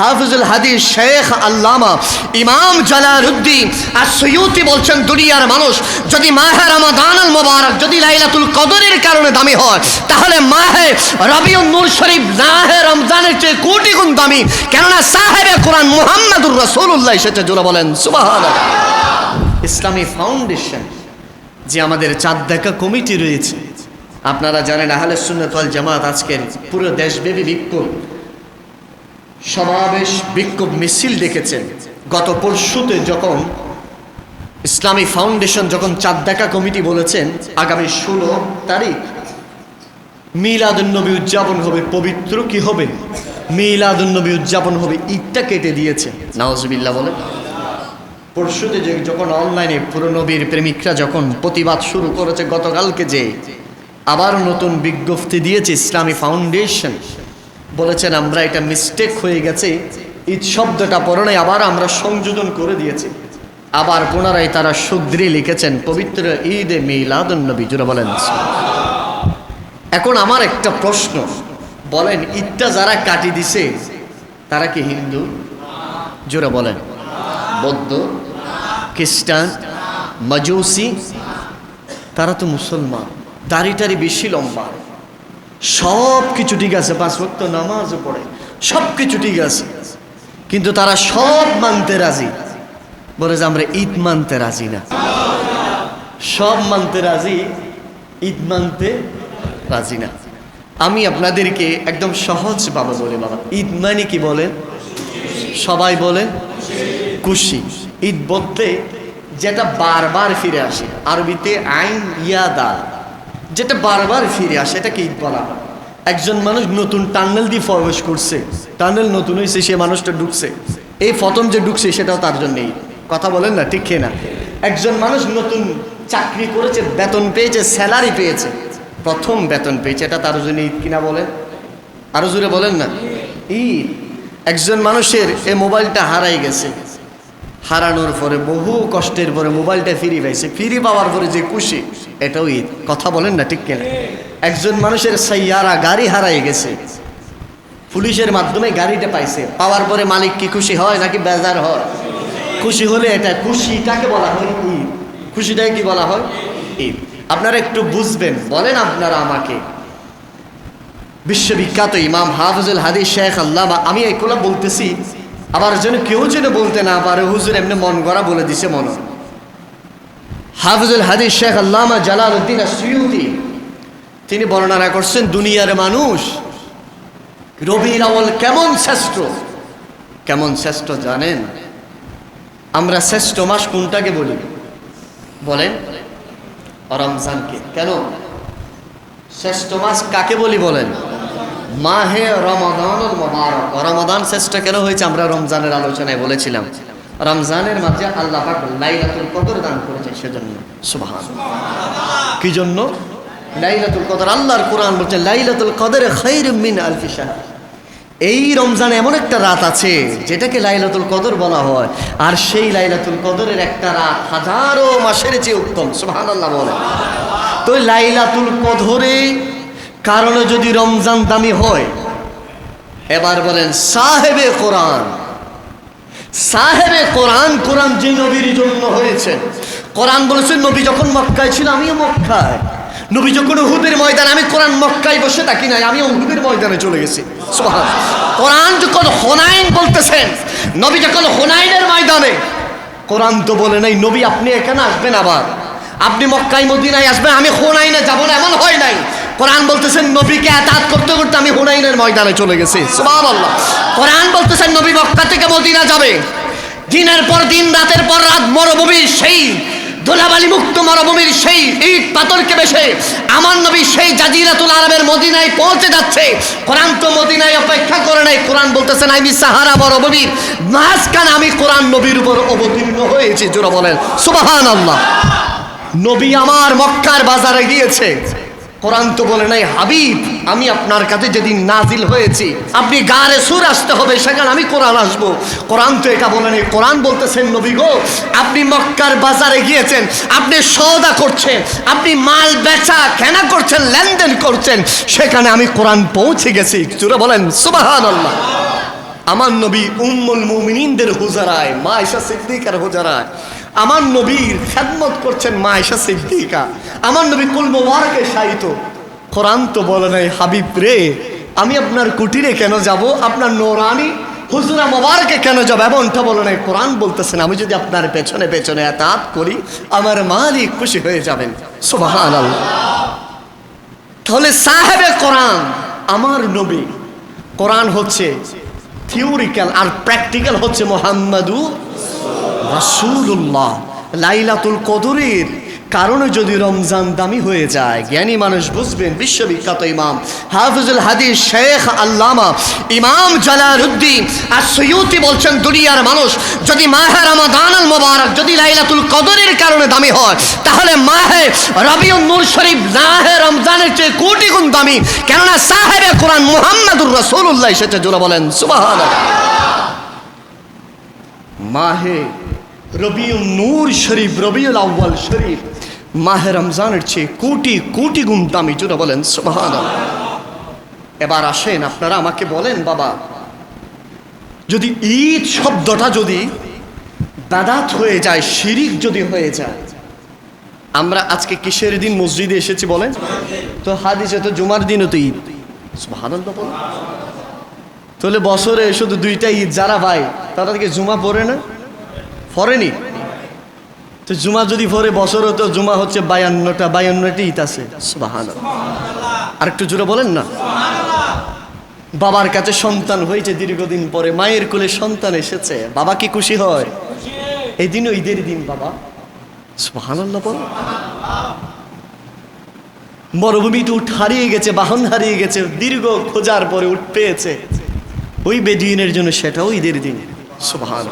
হাফিজুল হাদিস শেখ আল্লামা ইমাম জালালউদ্দিন আর সৈয়দি বলছেন, দুনিয়ার মানুষ যদি মাহে রমাদান মোবারক, যদি লাইলাতুল কদরের কারণে দামি হয়, তাহলে মাহে রবিউল নূর শরীফ নাহে রমজানের চেয়ে কোটি গুণ দামি। কেননা সাহেবে কোরআন মুহাম্মদুর রাসূলুল্লাহ এসেছে। জোরে বলেন সুবাহ ইসলামী ফাউন্ডেশন যে আমাদের চাঁদ দেখা কমিটি রয়েছে, আপনারা জানেন আহলে সুন্নত জামাত আজকের পুরো দেশব্যাপী বিক্ষোভ। সমাবেশ বিক্ষোভ মিছিল ডেকেছেন। গত পরশুতে যখন ইসলামী ফাউন্ডেশন যখন চাঁদ দেখা কমিটি বলেছেন, আগামী ষোলো তারিখ মিলাদুন্নবী উদযাপন হবে, পবিত্র কি হবে? মিলাদুন্নবী উদযাপন হবে ঈদটা কেটে দিয়েছে নওয়াজবিল্লাহ বলে পরশুতে যে যখন অনলাইনে পুরো নবীর প্রেমিকরা যখন প্রতিবাদ শুরু করেছে, গতকালকে যে আবার নতুন বিজ্ঞপ্তি দিয়েছে ইসলামী ফাউন্ডেশন বলেছেন, আমরা এটা মিস্টেক হয়ে গেছে। ঈদ শব্দটা পরনে আবার আমরা সংযোজন করে দিয়েছি। আবার পুনরায় তারা শুদ্রি লিখেছেন, পবিত্র ঈদে মিলাদুন নবী। জুড়ে বলেন এখন আমার একটা প্রশ্ন। বলেন, ঈদটা যারা কাটি দিছে, তারা কি হিন্দু? জোরে বলেন, বৌদ্ধ, খ্রিস্টান, মজুসি? তারা তো মুসলমান। দাড়ি টাড়ি বেশি লম্বা। সব কিছু ঠিক আছে, পাঁচ ভক্ত নামাজও পড়ে সব কিছু ঠিক আছে। কিন্তু তারা সব মানতে রাজি। বলে যে আমরা ঈদ মানতে রাজি না। সব মানতে রাজি, ঈদ মানতে রাজি না। আমি আপনাদেরকে একদম সহজ বাবা বলে বাবা, ঈদ মানে কি বলেন? সবাই বলে খুশি। ঈদ বলতে যেটা বারবার ফিরে আসে, আরবিতে আইন ইয়াদা। যেটা বারবার ফিরে আসে, এটাকে ঈদ বলা। একজন মানুষ নতুন টানেল দিয়ে প্রবেশ করছে, টানেল নতুন হয়েছে সে মানুষটা ঢুকছে। এই প্রথম যে ঢুকছে, সেটাও তার জন্য ঈদ। কথা বলেন না, ঠিক না একজন মানুষ নতুন চাকরি করেছে, বেতন পেয়েছে, স্যালারি পেয়েছে, প্রথম বেতন পেয়েছে, এটা তার জন্য ঈদ কিনা বলেন আরও জোরে বলেন না? ঈদ। একজন মানুষের এই মোবাইলটা হারাই গেছে। হারানোর পরে বহু কষ্টের পরে মোবাইলটা ফিরি পাইছে। ফিরি পাওয়ার পরে যে খুশি, এটাও ঈদ। কথা বলেন না, ঠিক কিনা? একজন মানুষের সাইয়ারা গাড়ি হারাই গেছে। পুলিশের মাধ্যমে গাড়িটা পাইছে। পাওয়ার পরে মালিক কি খুশি হয় নাকি বেজার হয়? খুশি হলে এটা খুশিটাকে বলা হয়? ঈদ। খুশিটাকে কি বলা হয়? ঈদ। আপনারা একটু বুঝবেন, বলেন আপনারা আমাকে। বিশ্ববিখ্যাত ইমাম হাফিজুল হাদিস শেখ আল্লাহ আমি এগুলো বলতেছি আবার যেন কেউ যেন বলতে না পারে, হুজুর এমনি মন গড়া বলে দিছে মন হাফিজুল হাদিস শেখ আল্লামা জালাল উদ্দিন তিনি বর্ণনা করছেন, দুনিয়ার মানুষ রবির আওয়াল কেমন শ্রেষ্ঠ? কেমন শ্রেষ্ঠ জানেন? আমরা শ্রেষ্ঠ মাস কোনটাকে বলি? বলেন। রমজানকে। কেন? শ্রেষ্ঠ মাস কাকে বলি বলেন? মাহে রমাদান মোবারক। রমাদান শ্রেষ্ঠ কেন হয়েছে? আমরা রমজানের আলোচনায় বলেছিলাম। রমজানের মাঝে আল্লাহ পাক লাইলাতুল কদর দান করেছে সেজন্য। সুবহান কি জন্য? লাইলাতুল কদর, আল্লাহর কোরআন বলছে, লাইলাতুল কদর খাইর মিন আলফি এই রমজান এমন একটা রাত আছে, যেটাকে লাইলাতুল কদর বলা হয়। আর সেই লাইলাতুল কদরের একটা রাত হাজারো মাসের চেয়ে উত্তম। সুবহানাল্লাহ বলে তো লাইলাতুল কদরে কারণে যদি রমজান দামি হয়, এবার বলেন, সাহেবে কোরআন। সাহেবে কোরআন কোরআন যে নবীর জন্য হয়েছে। কোরআন বলেছেন, নবী যখন মক্কায় ছিল, আমিও মক্কায়। নবী যখন উহুদের ময়দান, আমি কোরআন মক্কায় বসে থাকি নাই আমি উহুদের ময়দানে চলে গেছি। কোরআন যখন হোনাইন বলতেছেন, নবী যখন হোনাইনের ময়দানে, কোরআন তো বলে নাই, নবী, আপনি এখানে আসবেন আবার। আপনি মক্কায়, মদিনায় আসবেন, আমি হোনাইনে যাব না, এমন হয় নাই। কোরআন বলতেছেন, নবীকে আতাত করতে করতে আমি হুনাইনের ময়দানে চলে গেছি। সুবহানাল্লাহ। কোরআন বলতেছেন, নবী মক্কা থেকে মদিনা যাবে। দিনের পর দিন, রাতের পর রাত, মরুভূমির সেই ধুলাবালি মুক্ত মরুভূমির সেই ইট পাথরকে বেশে আমার নবী সেই জাজিরাতুল আরবের মদিনায় পৌঁছে যাচ্ছে। কোরআন তো মদিনায় অপেক্ষা করে নাই। কোরআন বলতেছেন, আমি সাহারা মরুভূমির মাঝখানে আমি কোরআন নবীর উপর অবতীর্ণ হয়েছি। জোরা বলেন সুবাহান আল্লাহ নবী আমার মক্কার বাজারে গিয়েছে। কোরআন তো বলে নাই, হাবিব, আমি আপনার কাছে যেদিন নাজিল হয়েছি, আপনি গারে সুর আসতে হবে, সেখানে আমি কোরআন আসব। কোরআন তো এটা বলে নেই, কোরআন বলতেছেন, নবী গো, আপনি মক্কার বাজারে গিয়েছেন, আপনি সওদা করছেন, আপনি মাল বেচা, কেনা করছেন, লেনদেন করছেন, সেখানে আমি কোরআন পৌঁছে গেছি। চুরে বলেন সুবাহান আল্লাহ আমার নবী উম্মুল মুমিনিনদের হুজারায় মা আয়েশা সিদ্দিকার হুজারায় আমার নবীর খেদমত করছেন মা আয়েশা সিদ্দিকা। আমার নবী কুল মোবারকে শায়িত। কোরআন তো বলে নাই, হাবিব রে, আমি আপনার কুটিরে কেন যাব? আপনার নোরানি হুজরা মোবারকে কেন যাব? এমনটা বলে নাই, কোরআন বলতেছেন, আমি যদি আপনার পেছনে পেছনে এতাত করি, আমার মালিক খুশি হয়ে যাবেন। সুবাহান তাহলে সাহেবে কোরআন, আমার নবী, কোরআন হচ্ছে থিওরিক্যাল আর প্র্যাকটিক্যাল হচ্ছে মোহাম্মদু রাসূলুল্লাহ, লাইলাতুল কদরের কারণে যদি রমজান দামি হয়ে যায়, জ্ঞানী মানুষ বুঝবেন, বিশ্ববিখ্যাত ইমাম হাফিজুল হাদিস শেখ আল্লামা ইমাম জালালউদ্দিন আর সৈয়দি বলছেন, দুনিয়ার মানুষ যদি মাহে রমাদান আল মোবারক, যদি লাইলাতুল কদরের কারণে দামি হয়, তাহলে মাহে রবিউল নূর শরীফ মাহে রমজানের চেয়ে কোটি গুণ দামি। কেননা সাহেবে কোরআন মুহাম্মাদুর রাসূলুল্লাহ সেটা জোরে বলেন সুবাহ মাহে রবিউল নূর শরীফ, রবিউল আউ্বাল শরীফ। মাহে রমজানের চেয়ে কোটি কোটি গুণ দামি জুড়ে বলেন সুবাহান এবার আসেন, আপনারা আমাকে বলেন, বাবা, যদি ঈদ শব্দটা যদি দাদাত হয়ে যায়, শিরিক যদি হয়ে যায়, আমরা আজকে কিসের দিন মসজিদে এসেছি বলেন? তো হাদিসে তো জুমার দিনও তো ঈদ। তাহলে বছরে শুধু দুইটা ঈদ যারা ভাই তারা থেকে জুমা পড়ে না? পড়েনি তো জুমা যদি পড়ে বছরে তো জুমা হচ্ছে বায়ান্নটা, বায়ান্নটি ঈদ আছে। আর একটু জোরে বলেন না? বাবার কাছে সন্তান হয়েছে দীর্ঘদিন পরে, মায়ের কোলে সন্তান এসেছে। বাবা কি খুশি হয়? এই দিনও ঈদের দিন, বাবা। সুবহানাল্লাহ বল। উঠ হারিয়ে গেছে, বাহন হারিয়ে গেছে, দীর্ঘ খোঁজার পরে উঠ পেয়েছে। ওই বেদিনের জন্য সেটাও ঈদের দিন। সুবহান